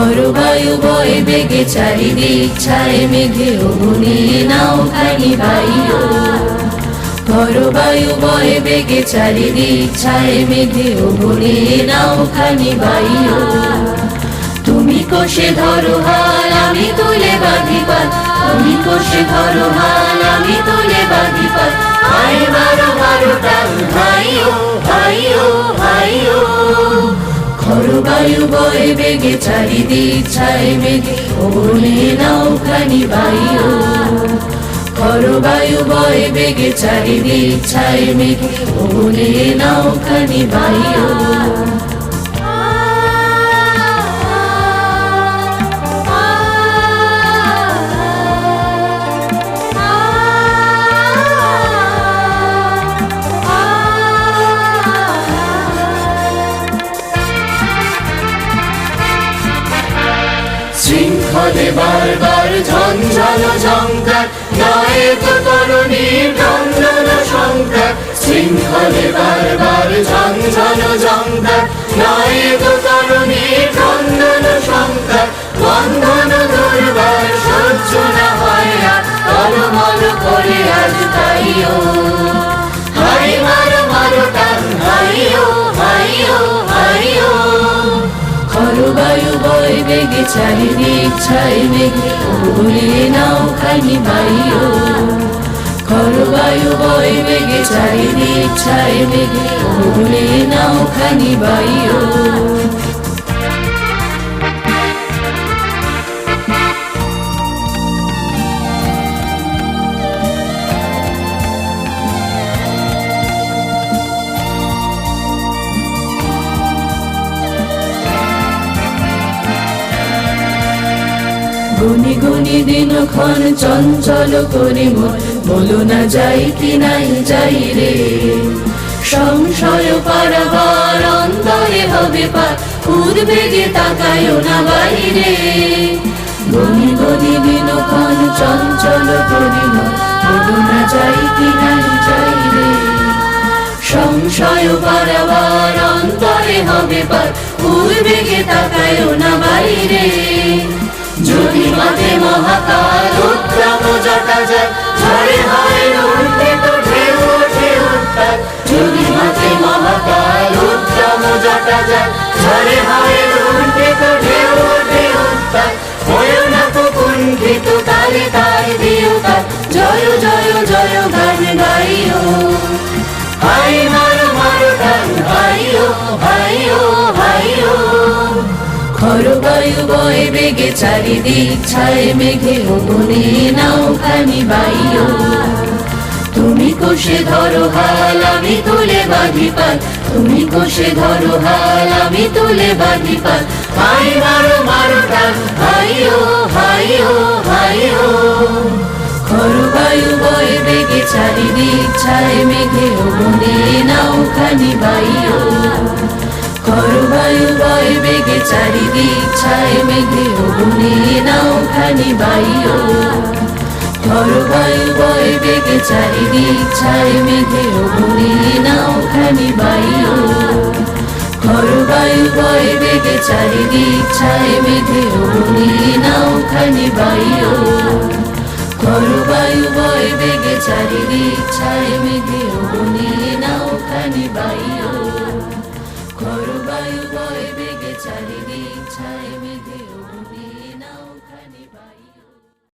বায়ু বয়ে বেগে চারিদিক ছায় মেঘে অগুনি নাও খানি বাইও ঝড় বায়ু বয়ে বেগে চারিদিক ছায় মেঘে অগুনি নাও খানি বাইও তুমি কোষে ধরো হাল, আমি তুলে বাঁধি। তুমি কোষে ধরো হাল, আমি বায়ু বয়ে বেগে, চারিদিক ছায় মেঘে। ওনে নাও বায়ু। খর বায়ু বয়ে বেগে, চারিদিক ছায় মেঘে। ওনে নাও খানি শৃঙ্খলে বারবার ঝঞ্ঝল ঝঙ্কার নয় তো তরুণীর কন্দন সংকার শৃঙ্খলে বারবার ঝঞ্ঝল ঝঙ্কার নয় তো তরুণীর কন্দন সংকার বন্ধন চারিদিক ছায় মেঘে ওলে নাও খানি বাইও খর বই বেগে চারিদিক ছায় মেঘে ওলে নাও খানি বাইও গুনি গুনি দিন ক্ষণ চঞ্চল করে মন। বলো না যাই কি নাই যাই রে। সংশয় পারাবার অন্তরে হবে পার। উদ্বেগে তাকায়ও না বাইরে। গুনি গুনি দিন ক্ষণ চঞ্চল করে মন। বলো না যাই কি নাই যাই রে। সংশয় পারাবার অন্তরে হবে পার। উদ্বেগে তাকায়ও না বাইরে। যদি মাঠে মহাকাল উদ্রাম জটা যায় ঝড়ে হয় উঠে তো ঢেউ ওঠে উত্তাল মাঠে মহাকাল উদ্রাম জটা যায় ঝড়ে হয় তো ঢেউ ওঠে উত্তাল হয় না তো কুণ্ঠিত তারে তাই দিও তাল জয় জয় জয় গান বায়ু বেগে চারিদিক ছায় মেঘে ওগুনে নাও খানি বাইও তুমি কোষে ধরো হাল, আমি তুলে বাঁধি পাল তুমি কোষে ধরো হাল, আমি তুলে বাঁধি পাল হাই মারো মারো টান হাইও হাইও হাইও খর বায়ু বয়ে বেগে চারিদিক ছায় মেঘে ওগুনে নাও খানি বাইও খর বায়ু বয়ে বেগে চারিদিক ছায় মেঘে ওগুনে নাও খানি বাইও। খর বায়ু বয়ে বেগে চারিদিক ছায় মেঘে ওগুনে নাও খানি বাইও। খর বায়ু বয়ে বেগে চারিদিক ছায় মেঘে ওগুনে নাও খানি বাইও। খর বায়ু বয়ে বেগে চারিদিক ছায় মেঘে ওগুনে নাও খানি বাইও। বায়ু বয় বেগে চারিদিক ছায় মেঘে